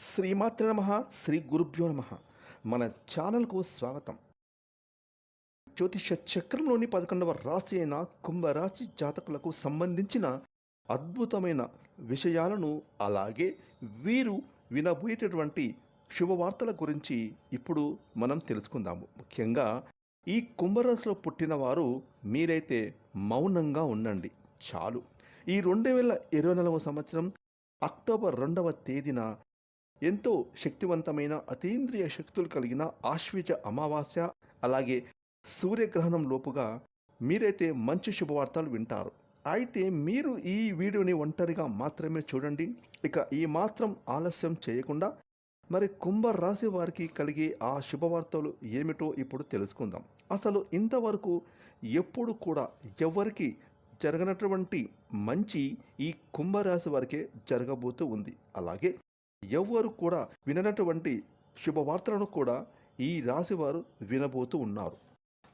శ్రీమాత్ర నమ శ్రీ గురుభ్యో నమ. మన ఛానల్కు స్వాగతం. జ్యోతిష చక్రంలోని పదకొండవ రాశి అయిన కుంభరాశి జాతకులకు సంబంధించిన అద్భుతమైన విషయాలను అలాగే వీరు వినబోయేటటువంటి శుభవార్తల గురించి ఇప్పుడు మనం తెలుసుకుందాము. ముఖ్యంగా ఈ కుంభరాశిలో పుట్టిన వారు మీరైతే మౌనంగా ఉండండి. చాలు. ఈ రెండు వేల ఇరవై నాలుగవ సంవత్సరం అక్టోబర్ రెండవ తేదీన ఎంతో శక్తివంతమైన అతీంద్రియ శక్తులు కలిగిన ఆశ్విజ అమావాస్య అలాగే సూర్యగ్రహణం లోపుగా మీరైతే మంచి శుభవార్తలు వింటారు. అయితే మీరు ఈ వీడియోని ఒంటరిగా మాత్రమే చూడండి. ఇక ఈ మాత్రం ఆలస్యం చేయకుండా మరి కుంభ రాశి వారికి కలిగే ఆ శుభవార్తలు ఏమిటో ఇప్పుడు తెలుసుకుందాం. అసలు ఇంతవరకు ఎప్పుడు కూడా ఎవరికి జరగనటువంటి మంచి ఈ కుంభరాశి వారికే జరగబోతూ ఉంది. అలాగే ఎవ్వరు కూడా విననటువంటి శుభవార్తలను కూడా ఈ రాశివారు వినబోతూ ఉన్నారు.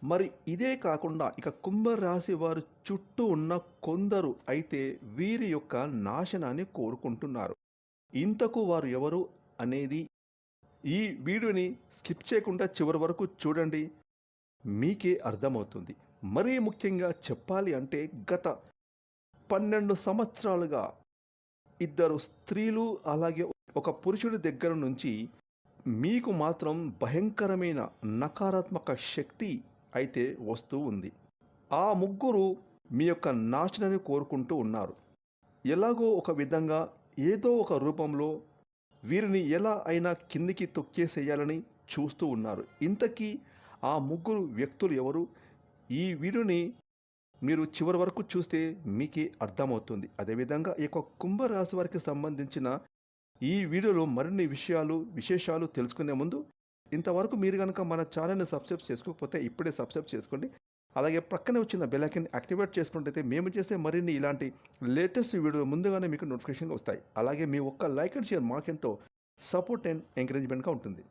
మరి ఇదే కాకుండా ఇక కుంభరాశి వారు చుట్టూ ఉన్న కొందరు అయితే వీరి యొక్క నాశనాన్ని కోరుకుంటున్నారు. ఇంతకు వారు ఎవరు అనేది ఈ వీడియోని స్కిప్ చేయకుండా చివరి వరకు చూడండి. మీకే అర్థమవుతుంది. మరీ ముఖ్యంగా చెప్పాలి అంటే గత పన్నెండు సంవత్సరాలుగా ఇద్దరు స్త్రీలు అలాగే ఒక పురుషుడి దగ్గర నుంచి మీకు మాత్రం భయంకరమైన నకారాత్మక శక్తి అయితే వస్తూ ఉంది. ఆ ముగ్గురు మీ యొక్క నాశనాన్ని కోరుకుంటూ ఉన్నారు. ఎలాగో ఒక విధంగా ఏదో ఒక రూపంలో వీరిని ఎలా అయినా కిందికి తొక్కేసేయాలని చూస్తూ ఉన్నారు. ఇంతకీ ఆ ముగ్గురు వ్యక్తులు ఎవరు? ఈ వీడియోని మీరు చివరి వరకు చూస్తే మీకే అర్థమవుతుంది. అదేవిధంగా ఈ యొక్క కుంభరాశి వారికి సంబంధించిన ఈ వీడియోలో మరిన్ని విషయాలు విశేషాలు తెలుసుకునే ముందు ఇంతవరకు మీరు కనుక మన ఛానల్ని సబ్స్క్రైబ్ చేసుకోకపోతే ఇప్పుడే సబ్స్క్రైబ్ చేసుకోండి. అలాగే ప్రక్కనే వచ్చిన బెలైకన్ యాక్టివేట్ చేసుకుంటే మేము చేసే మరిన్ని ఇలాంటి లేటెస్ట్ వీడియోలు ముందుగానే మీకు నోటిఫికేషన్గా వస్తాయి. అలాగే మీ ఒక్క లైక్ అండ్ షేర్ మాకెంతో సపోర్ట్ అండ్ ఎంకరేజ్మెంట్గా ఉంటుంది.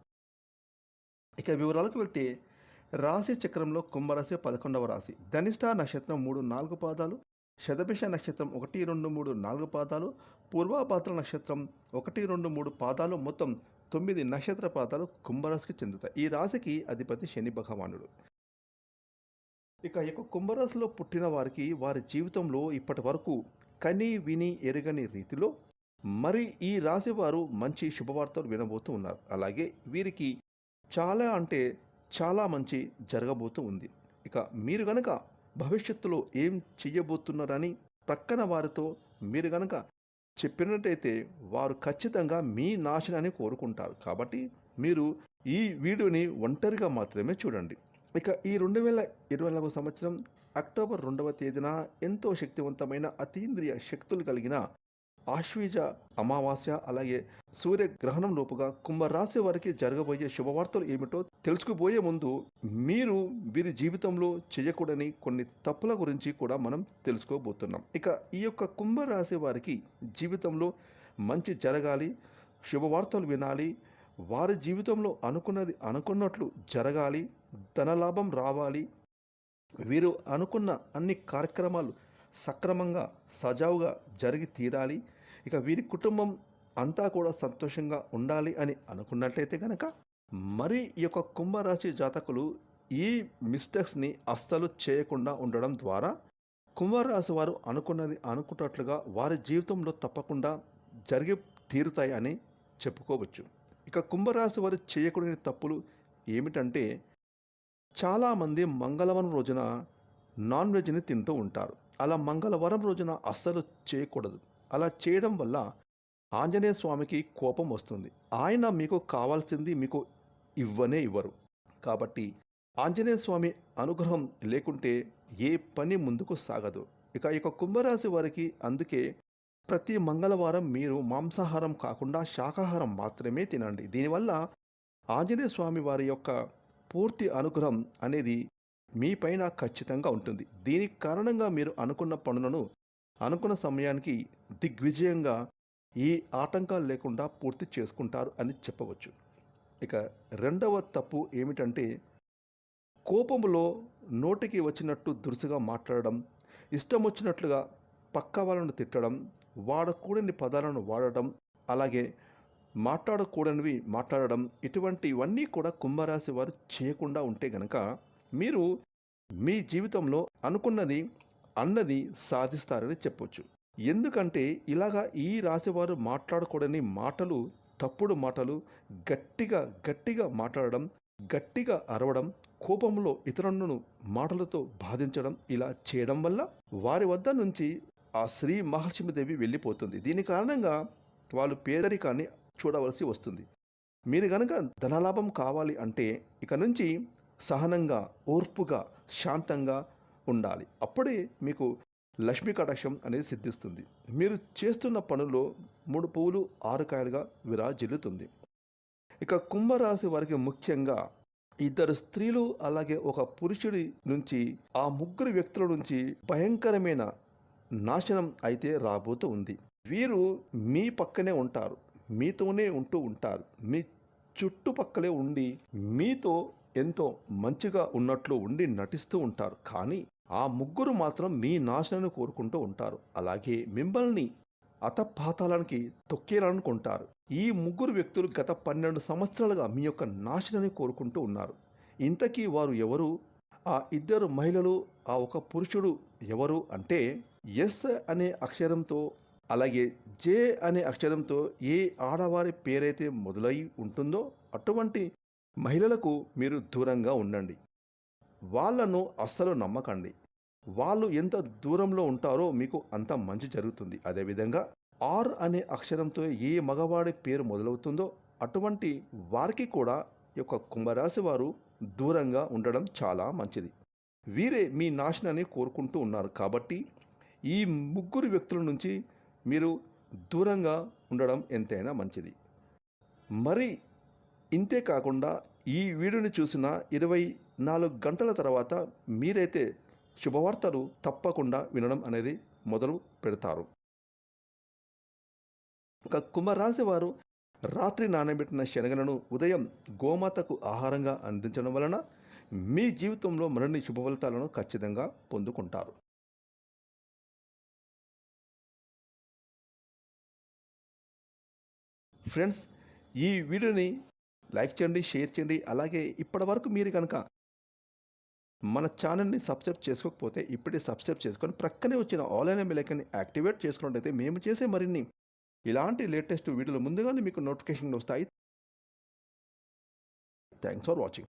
ఇక వివరాలకు వెళ్తే రాశి చక్రంలో కుంభరాశి పదకొండవ రాశి. ధనిష్ట నక్షత్రం మూడు నాలుగు పాదాలు శతభిష నక్షత్రం ఒకటి రెండు మూడు నాలుగు పాదాలు పూర్వాపాత్ర నక్షత్రం ఒకటి రెండు మూడు పాదాలు మొత్తం తొమ్మిది నక్షత్ర పాదాలు కుంభరాశికి చెందుతాయి. ఈ రాశికి అధిపతి శని భగవానుడు. ఇక ఈ యొక్క కుంభరాశిలో పుట్టిన వారికి వారి జీవితంలో ఇప్పటి వరకు కని విని ఎరగని రీతిలో మరి ఈ రాశి వారు మంచి శుభవార్తలు వినబోతూ ఉన్నారు. అలాగే వీరికి చాలా అంటే చాలా మంచి జరగబోతూ ఉంది. ఇక మీరు గనక భవిష్యత్తులో ఏం చెయ్యబోతున్నారని ప్రక్కన వారితో మీరు గనక చెప్పినట్టయితే వారు ఖచ్చితంగా మీ నాశనాన్ని కోరుకుంటారు. కాబట్టి మీరు ఈ వీడియోని ఒంటరిగా మాత్రమే చూడండి. ఇక ఈ రెండు వేల ఇరవై నాలుగు సంవత్సరం అక్టోబర్ రెండవ తేదీన ఎంతో శక్తివంతమైన అతీంద్రియ శక్తులు కలిగిన ఆశ్వీజ అమావాస్య అలాగే సూర్యగ్రహణం లోపుగా కుంభరాశి వారికి జరగబోయే శుభవార్తలు ఏమిటో తెలుసుకుపోయే ముందు మీరు వీరి జీవితంలో చేయకూడని కొన్ని తప్పుల గురించి కూడా మనం తెలుసుకోబోతున్నాం. ఇక ఈ యొక్క కుంభరాశి వారికి జీవితంలో మంచి జరగాలి శుభవార్తలు వినాలి వారి జీవితంలో అనుకున్నది అనుకున్నట్లు జరగాలి ధనలాభం రావాలి. వీరు అనుకున్న అన్ని కార్యక్రమాలు సక్రమంగా సజావుగా జరిగి తీరాలి. ఇక వీరి కుటుంబం అంతా కూడా సంతోషంగా ఉండాలి అని అనుకున్నట్లయితే కనుక మరి ఈ యొక్క కుంభరాశి జాతకులు ఈ మిస్టేక్స్ని అస్సలు చేయకుండా ఉండడం ద్వారా కుంభరాశి వారు అనుకున్నది అనుకున్నట్లుగా వారి జీవితంలో తప్పకుండా జరిగి తీరుతాయి అని చెప్పుకోవచ్చు. ఇక కుంభరాశి వారు చేయకూడని తప్పులు ఏమిటంటే చాలామంది మంగళవారం రోజున నాన్ వెజ్ని తింటూ ఉంటారు. అలా మంగళవారం రోజున అస్సలు చేయకూడదు. అలా చేయడం వల్ల ఆంజనేయ స్వామికి కోపం వస్తుంది. ఆయన మీకు కావాల్సింది మీకు ఇవ్వనే ఇవ్వరు. కాబట్టి ఆంజనేయ స్వామి అనుగ్రహం లేకుంటే ఏ పని ముందుకు సాగదు. ఇక ఇక కుంభరాశి వారికి అందుకే ప్రతి మంగళవారం మీరు మాంసాహారం కాకుండా శాకాహారం మాత్రమే తినండి. దీనివల్ల ఆంజనేయ స్వామి వారి యొక్క పూర్తి అనుగ్రహం అనేది మీపైన ఖచ్చితంగా ఉంటుంది. దీనికి కారణంగా మీరు అనుకున్న పనులను అనుకున్న సమయానికి దిగ్విజయంగా ఏ ఆటంకాలు లేకుండా పూర్తి చేసుకుంటారు అని చెప్పవచ్చు. ఇక రెండవ తప్పు ఏమిటంటే కోపములో నోటికి వచ్చినట్టు దురుసుగా మాట్లాడడం ఇష్టం వచ్చినట్లుగా పక్క వాళ్ళను తిట్టడం వాడకూడని పదాలను వాడటం అలాగే మాట్లాడకూడనివి మాట్లాడడం ఇటువంటివన్నీ కూడా కుంభరాశి వారు చేయకుండా ఉంటే గనక మీరు మీ జీవితంలో అనుకున్నది అన్నది సాధిస్తారని చెప్పొచ్చు. ఎందుకంటే ఇలాగా ఈ రాశివారు మాట్లాడకూడని మాటలు తప్పుడు మాటలు గట్టిగా గట్టిగా మాట్లాడడం గట్టిగా అరవడం కోపంలో ఇతరులను మాటలతో బాధించడం ఇలా చేయడం వల్ల వారి వద్ద నుంచి ఆ శ్రీ మహర్షిదేవి వెళ్ళిపోతుంది. దీని కారణంగా వాళ్ళు పేదరికాన్ని చూడవలసి వస్తుంది. మీరు కనుక ధనలాభం కావాలి అంటే ఇక నుంచి సహనంగా ఓర్పుగా శాంతంగా ఉండాలి. అప్పుడే మీకు లక్ష్మీ కటాక్షం అనేది సిద్ధిస్తుంది. మీరు చేస్తున్న పనుల్లో మూడు పువ్వులు ఆరు కాయలుగా విరాజిల్లుతుంది. ఇక కుంభరాశి వారికి ముఖ్యంగా ఇద్దరు స్త్రీలు అలాగే ఒక పురుషుడి నుంచి ఆ ముగ్గురు వ్యక్తుల నుంచి భయంకరమైన నాశనం అయితే రాబోతూ ఉంది. వీరు మీ పక్కనే ఉంటారు. మీతోనే ఉంటూ ఉంటారు. మీ చుట్టుపక్కలే ఉండి మీతో ఎంతో మంచిగా ఉన్నట్లు ఉండి నటిస్తూ ఉంటారు. కానీ ఆ ముగ్గురు మాత్రం మీ నాశనాన్ని కోరుకుంటూ ఉంటారు. అలాగే మిమ్మల్ని అతపాతాలనికి తొక్కేయాలనుకుంటారు. ఈ ముగ్గురు వ్యక్తులు గత పన్నెండు సంవత్సరాలుగా మీ యొక్క నాశనాన్ని కోరుకుంటూ ఉన్నారు. ఇంతకీ వారు ఎవరు? ఆ ఇద్దరు మహిళలు ఆ ఒక పురుషుడు ఎవరు అంటే ఎస్ అనే అక్షరంతో అలాగే జే అనే అక్షరంతో ఏ ఆడవారి పేరైతే మొదలై ఉంటుందో అటువంటి మహిళలకు మీరు దూరంగా ఉండండి. వాళ్ళను అస్సలు నమ్మకండి. వాళ్ళు ఎంత దూరంలో ఉంటారో మీకు అంత మంచి జరుగుతుంది. అదేవిధంగా ఆర్ అనే అక్షరంతో ఏ మగవాడి పేరు మొదలవుతుందో అటువంటి వారికి కూడా ఈ యొక్క కుంభరాశి వారు దూరంగా ఉండడం చాలా మంచిది. వీరే మీ నాశనాన్ని కోరుకుంటూ ఉన్నారు కాబట్టి ఈ ముగ్గురు వ్యక్తుల నుంచి మీరు దూరంగా ఉండడం ఎంతైనా మంచిది. మరి ఇంతే కాకుండా ఈ వీడియోని చూసిన ఇరవై నాలుగు గంటల తర్వాత మీరైతే శుభవార్తలు తప్పకుండా వినడం అనేది మొదలు పెడతారు. ఒక కుంభరాశి వారు రాత్రి నానబెట్టిన శనగలను ఉదయం గోమాతకు ఆహారంగా అందించడం వలన మీ జీవితంలో మరిన్ని శుభ ఫలితాలను ఖచ్చితంగా పొందుకుంటారు. ఫ్రెండ్స్ ఈ వీడియోని లైక్ చేయండి షేర్ చేయండి. అలాగే ఇప్పటి వరకు మీరు కనుక మన ఛానల్ని సబ్స్క్రైబ్ చేసుకోకపోతే ఇప్పుడే సబ్స్క్రైబ్ చేసుకొని ప్రక్కనే వచ్చిన ఆల్ అయిన బిలైకన్ని యాక్టివేట్ చేసుకున్నట్టయితే మేము చేసే మరిన్ని ఇలాంటి లేటెస్ట్ వీడియోలు ముందుగానే మీకు నోటిఫికేషన్ వస్తాయి. Thanks for watching